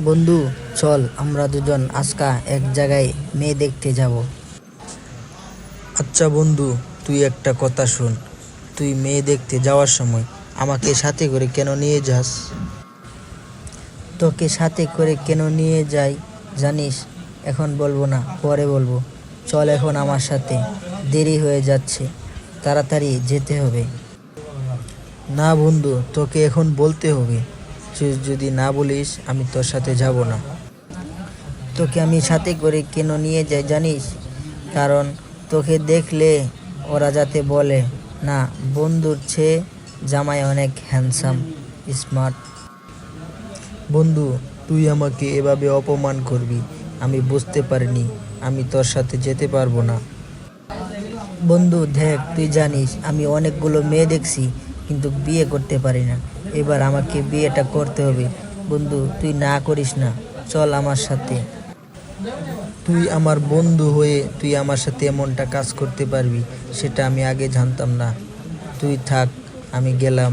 বন্ধু, চল, আমরা দুজন আজকা এক জায়গায় মেয়ে দেখতে যাব। আচ্ছা বন্ধু, তুই একটা কথা শোন। তুই মেয়ে দেখতে যাওয়ার সময় আমাকে সাথে করে কেন নিয়ে যাস? তোকে সাথে করে কেন নিয়ে যাই, জানিস? এখন বলব না, পরে বলব। চল এখন আমার সাথে, দেরি হয়ে যাচ্ছে, তাড়াতাড়ি যেতে হবে। না বন্ধু, তোকে এখন বলতে হবে। তুই যদি না বলিস, আমি তোর সাথে যাব না। তোকে আমি সাথে করে কেন নিয়ে যাই জানিস? কারণ তোকে দেখলে ওরা যাতে বলে, না, বন্ধুর চেয়ে জামাই অনেক হ্যান্ডসাম স্মার্ট বন্ধু, তুই আমাকে এভাবে অপমান করবি, আমি বুঝতে পারিনি, আমি তোর সাথে যেতে পারব না। বন্ধু, দেখ, তুই জানিস, আমি অনেকগুলো মেয়ে দেখছি, কিন্তু বিয়ে করতে পারি না। এবার আমাকে বিয়েটা করতে হবে। বন্ধু, তুই না করিস না। চল আমার সাথে। তুই আমার বন্ধু হয়ে তুই আমার সাথে এমনটা কাজ করতে পারবি, সেটা আমি আগে জানতাম না। তুই থাক, আমি গেলাম।